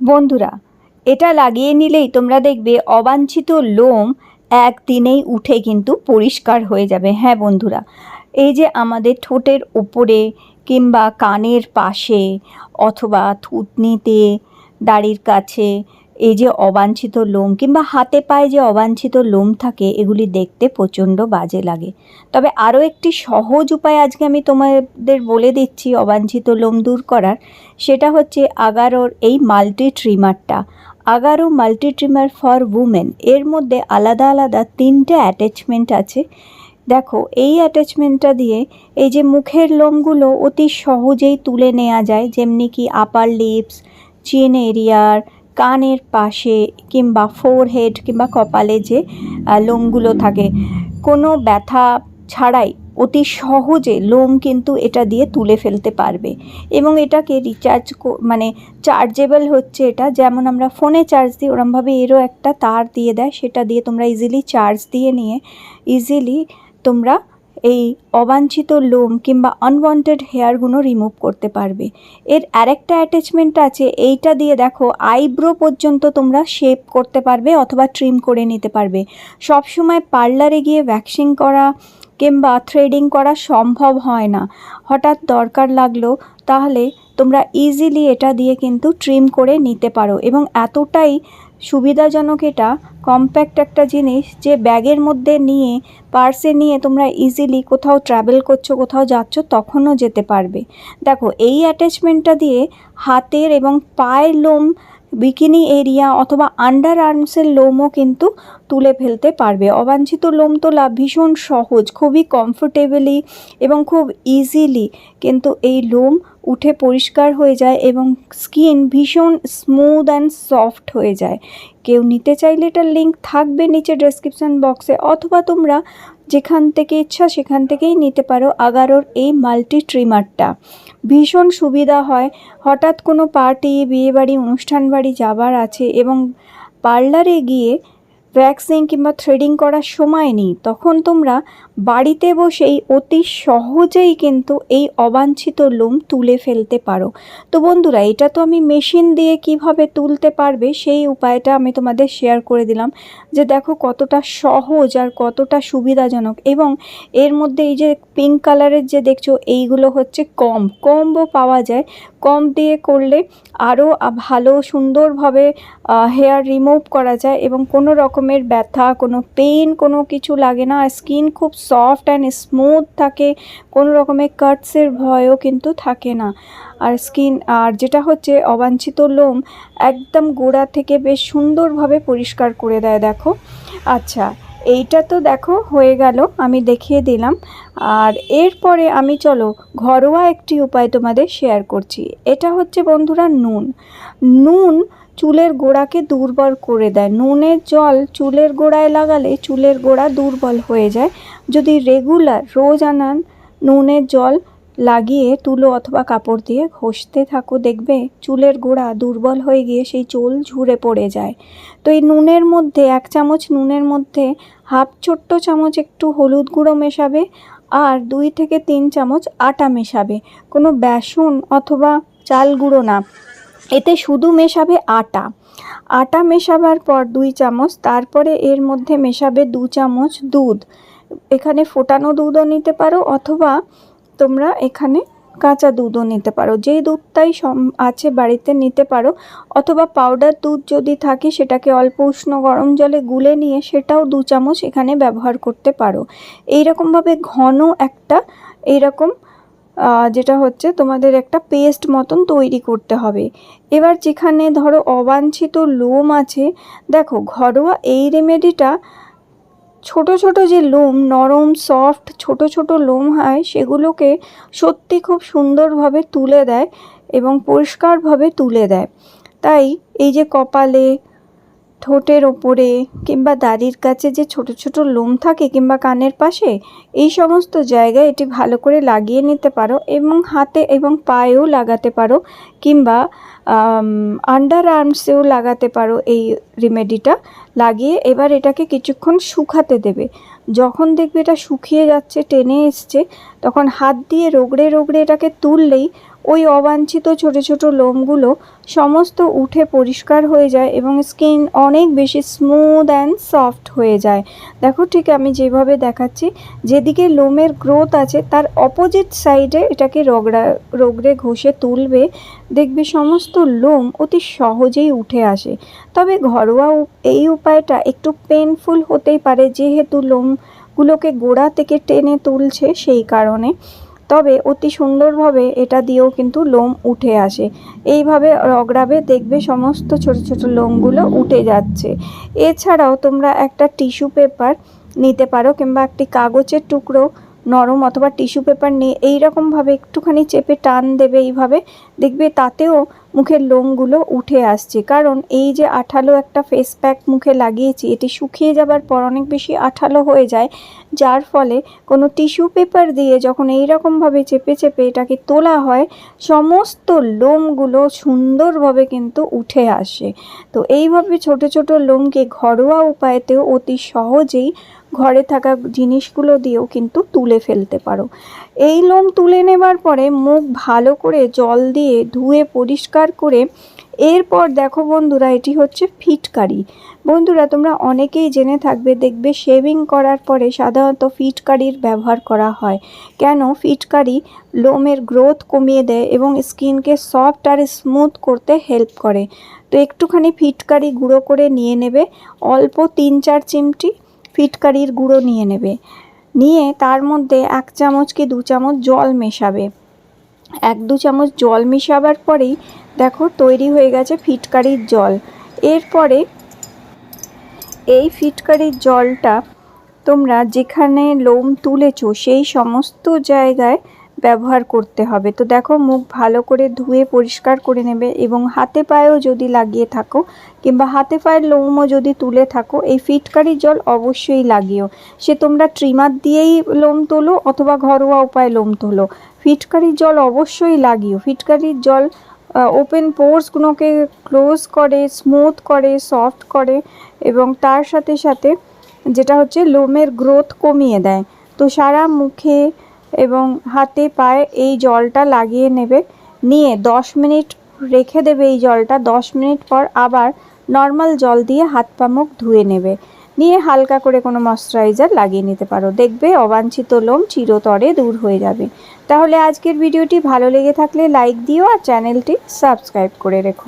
বন্ধুরা, এটা লাগিয়ে নিলেই তোমরা দেখবে অবাঞ্ছিত লোম একদিনেই উঠে কিন্তু পরিষ্কার হয়ে যাবে। হ্যাঁ বন্ধুরা, এই যে আমাদের ঠোঁটের ওপরে কিংবা কানের পাশে অথবা থুতনিতে দাড়ির কাছে এই যে অবাঞ্ছিত লোম কিংবা হাতে পায়ে যে অবাঞ্ছিত লোম থাকে, এগুলি দেখতে প্রচণ্ড বাজে লাগে। তবে আরও একটি সহজ উপায় আজকে আমি তোমাদের বলে দিচ্ছি অবাঞ্ছিত লোম দূর করার। সেটা হচ্ছে আগারোর এই multi ট্রিমারটা Agaro multi trimmer for women. এর মধ্যে আলাদা আলাদা তিনটে অ্যাটাচমেন্ট আছে। দেখো, এই অ্যাটাচমেন্টটা দিয়ে এই যে মুখের লোমগুলো অতি সহজেই তুলে নেওয়া যায়, যেমনি কি আপার লিপস চিন এরিয়ার কানের পাশে কিংবা ফোরহেড কিংবা কপালে যে লোমগুলো থাকে, কোনো ব্যথা ছাড়াই অতি সহজে লোম কিন্তু এটা দিয়ে তুলে ফেলতে পারবে। এবং এটাকে রিচার্জ মানে চার্জেবল হচ্ছে এটা, যেমন আমরা ফোনে চার্জ দিই, ওরমভাবে এরও একটা তার দিয়ে দেয়, সেটা দিয়ে তোমরা ইজিলি চার্জ দিয়ে নিয়ে ইজিলি তোমরা এই অবাঞ্ছিত লোম কিংবা আনওয়ান্টেড হেয়ারগুলো রিমুভ করতে পারবে। এর আরেকটা অ্যাটাচমেন্ট আছে, এইটা দিয়ে দেখো আইব্রো পর্যন্ত তোমরা শেপ করতে পারবে অথবা ট্রিম করে নিতে পারবে। সব সময় পার্লারে গিয়ে ভ্যাকসিং করা কিংবা থ্রেডিং করা সম্ভব হয় না। হঠাৎ দরকার লাগল, তাহলে তোমরা ইজিলি এটা দিয়ে কিন্তু ট্রিম করে নিতে পারো এবং এতটাই সুবিধাজনক এটা কম্প্যাক্ট একটা জিনিস যে ব্যাগের মধ্যে নিয়ে পার্সে নিয়ে তোমরা ইজিলি কোথাও ট্রাভেল করছ, কোথাও যাচ্ছ, তখনও যেতে পারবে। দেখো, এই অ্যাটাচমেন্টটা দিয়ে হাতের এবং পায়ের লোম বিকিনি এরিয়া অথবা আন্ডার আর্মসের লোমও কিন্তু তুলে ফেলতে পারবে। অবাঞ্ছিত লোম তোলা ভীষণ সহজ, খুবই কমফোর্টেবলি এবং খুব ইজিলি কিন্তু এই লোম উঠে পরিষ্কার হয়ে যায় এবং স্কিন ভীষণ স্মুথ অ্যান্ড সফট হয়ে যায়। কেউ নিতে চাইলে এটার লিঙ্ক থাকবে নিচে ডেসক্রিপশান বক্সে অথবা তোমরা যেখান থেকে ইচ্ছা সেখান থেকেই নিতে পারো আগারোর এই মাল্টি ট্রিমারটা। ভীষণ সুবিধা হয়। হঠাৎ কোনো পার্টি, বিয়েবাড়ি অনুষ্ঠান বাড়ি যাবার আছে এবং পার্লারে গিয়ে ভ্যাক্সিং কিংবা থ্রেডিং করার সময় নেই, তখন তোমরা বাড়িতে বসেই অতি সহজেই কিন্তু এই অবাঞ্ছিত লোম তুলে ফেলতে পারো। তো বন্ধুরা, এটা তো আমি মেশিন দিয়ে কীভাবে তুলতে পারবে সেই উপায়টা আমি তোমাদের শেয়ার করে দিলাম। যে দেখো কতটা সহজ আর কতটা সুবিধাজনক এবং এর মধ্যে এই যে পিঙ্ক কালারের যে দেখছ, এইগুলো হচ্ছে কম। কমও পাওয়া যায়। কম দিয়ে করলে আরও ভালো সুন্দরভাবে হেয়ার রিমুভ করা যায় এবং কোনো রকমের ব্যথা, কোনো পেইন কোনো কিছু লাগে না। স্কিন খুব সফট অ্যান্ড স্মুথ থাকে, কোনো রকমের কাটসের ভয়ও কিন্তু থাকে না। আর স্কিন, আর যেটা হচ্ছে অবাঞ্ছিত লোম একদম গোড়া থেকে বেশ সুন্দরভাবে পরিষ্কার করে দেয়, দেখো। আচ্ছা এইটা তো দেখো হয়ে গেল, আমি দেখিয়ে দিলাম। আর এরপরে আমি চলো ঘরোয়া একটি উপায় তোমাদের শেয়ার করছি। এটা হচ্ছে বন্ধুরা নুন। নুন চুলের গোড়াকে দুর্বল করে দেয়। নুনের জল চুলের গোড়ায় লাগালে চুলের গোড়া দুর্বল হয়ে যায়। যদি রেগুলার রোজ আনান নুনের জল, লাগিয়ে তুলো অথবা কাপড় দিয়ে ঘষতে থাকো, দেখবে চুলের গোড়া দুর্বল হয়ে গিয়ে সেই চুল ঝুড়ে পড়ে যায়। তো এই নুনের মধ্যে এক চামচ নুনের মধ্যে হাফ ছোট্ট চামচ একটু হলুদ গুঁড়ো মেশাবে আর দুই থেকে তিন চামচ আটা মেশাবে। কোনো বেসন অথবা চাল গুঁড়ো না। এতে শুধু মেশাবে আটা। আটা মেশাবার পর দুই চামচ, তারপরে এর মধ্যে মেশাবে দু চামচ দুধ। এখানে ফোটানো দুধও নিতে পারো অথবা তোমরা এখানে কাঁচা দুধও নিতে পারো। যেই দুধটাই সম, আছে বাড়িতে নিতে পারো অথবা পাউডার দুধ যদি থাকে সেটাকে অল্প উষ্ণ গরম জলে গুলে নিয়ে সেটাও দু চামচ এখানে ব্যবহার করতে পারো। এইরকমভাবে ঘন একটা এইরকম যেটা হচ্ছে তোমাদের একটা পেস্ট মতন তৈরি করতে হবে। এবার যেখানে ধরো অবাঞ্ছিত লোম আছে, দেখো ঘরোয়া এই রেমেডিটা ছোট ছোট যে লোম, নরম সফট ছোট ছোট লোম হয়, সেগুলোকে সত্যি খুব সুন্দরভাবে তুলে দেয় এবং পরিষ্কারভাবে তুলে দেয়। তাই এই যে কপালে ঠোঁটের ওপরে কিংবা দাড়ির কাছে যে ছোট ছোট লোম থাকে কিংবা কানের পাশে, এই সমস্ত জায়গায় এটি ভালো করে লাগিয়ে নিতে পারো এবং হাতে এবং পায়েও লাগাতে পারো কিংবা আন্ডার আর্মসেও লাগাতে পারো এই রেমেডিটা লাগিয়ে এবার এটাকে কিছুক্ষণ শুকাতে দেবে। যখন দেখবে এটা শুকিয়ে যাচ্ছে, টেনে এসছে, তখন হাত দিয়ে রোগড়ে রোগড়ে এটাকে তুললেই ওই অবাঞ্ছিত ছোট ছোট লোমগুলো সমস্ত উঠে পরিষ্কার হয়ে যায় এবং স্কিন অনেক বেশি স্মুথ অ্যান্ড সফট হয়ে যায়। দেখো ঠিক আমি যেভাবে দেখাচ্ছি, যেদিকে লোমের গ্রোথ আছে, তার অপোজিট সাইডে এটাকে রগড়া, রগড়ে ঘষে তুলবে, দেখবে সমস্ত লোম অতি সহজেই উঠে আসে। তবে ঘরোয়া এই উপায়টা একটু পেনফুল হতেই পারে, যেহেতু লোমগুলোকে গোড়া থেকে টেনে তুলছে সেই কারণে। তবে অতি সুন্দরভাবে এটা দিয়েও কিন্তু লোম উঠে আসে। এইভাবে রগড়াবে, দেখবে সমস্ত ছোট ছোট লোমগুলো উঠে যাচ্ছে। এছাড়াও তোমরা একটা টিস্যু পেপার নিতে পারো কিংবা একটি কাগজের টুকরো নরম অথবা টিস্যু পেপার নিয়ে এইরকমভাবে একটুখানি চেপে টান দেবে এইভাবে, দেখবে তাতেও মুখের লোমগুলো উঠে আসছে। কারণ এই যে আঠালো একটা ফেস প্যাক মুখে লাগিয়েছি, এটি শুকিয়ে যাবার পর অনেক বেশি আঠালো হয়ে যায়। যার ফলে কোনো টিস্যু পেপার দিয়ে যখন এই রকমভাবে চেপে চেপে এটাকে তোলা হয়, সমস্ত লোমগুলো সুন্দরভাবে কিন্তু উঠে আসে। তো এইভাবে ছোট ছোট লোমকে ঘরোয়া উপায়তেও অতি সহজেই ঘরে থাকা জিনিসগুলো দিয়েও কিন্তু তুলে ফেলতে পারো। এই লোম তুলে নেবার পরে মুখ ভালো করে জল দিয়ে ধুয়ে পরিষ্কার করে এরপর দেখো বন্ধুরা, এটি হচ্ছে ফিটকারি। বন্ধুরা, তোমরা অনেকেই জেনে থাকবে, দেখবে শেভিং করার পরে সাধারণত ফিটকারির ব্যবহার করা হয়। কেন? ফিটকারি লোমের গ্রোথ কমিয়ে দেয় এবং স্কিনকে সফট আর স্মুথ করতে হেল্প করে। তো একটুখানি ফিটকারি গুঁড়ো করে নিয়ে নেবে। অল্প তিন চার চিমটি ফিটকারির গুঁড়ো নিয়ে নেবে। নিয়ে তার মধ্যে এক চামচ কি দু চামচ জল মেশাবে। এক দু চামচ জল মেশাবার পরেই দেখো তৈরি হয়ে গেছে ফিটকারির জল। এরপরে এই ফিটকারির জলটা তোমরা যেখানে লোম তুলেছ সেই সমস্ত জায়গায় ব্যবহার করতে হবে। তো দেখো, মুখ ভালো করে ধুয়ে পরিষ্কার করে নেবে এবং হাতে পায়েও যদি লাগিয়ে থাকো কিংবা হাতে পায়ের লোমও যদি তুলে থাকো, এই ফিটকারির জল অবশ্যই লাগিও। সে তোমরা ট্রিমার দিয়েই লোম তোলো অথবা ঘরোয়া উপায়ে লোম তোলো। ফিটকারির জল অবশ্যই লাগিও। ফিটকারির জল ওপেন পোর্সগুলোকে ক্লোজ করে স্মুথ করে সফট করে এবং তার সাথে সাথে যেটা হচ্ছে লোমের গ্রোথ কমিয়ে দেয়। তো সারা মুখে এবং হাতে পায়ে এই জলটা লাগিয়ে নেবে। নিয়ে দশ মিনিট রেখে দেবে এই জলটা। দশ মিনিট পর আবার নর্মাল জল দিয়ে হাত পা মুখ ধুয়ে নেবে। নিয়ে হালকা করে কোনো ময়শ্চারাইজার লাগিয়ে নিতে পারো। দেখবে অবাঞ্ছিত লোম চিরতরে দূর হয়ে যাবে। তাহলে আজকের ভিডিওটি ভালো লেগে থাকলে লাইক দিও আর চ্যানেলটি সাবস্ক্রাইব করে রেখো।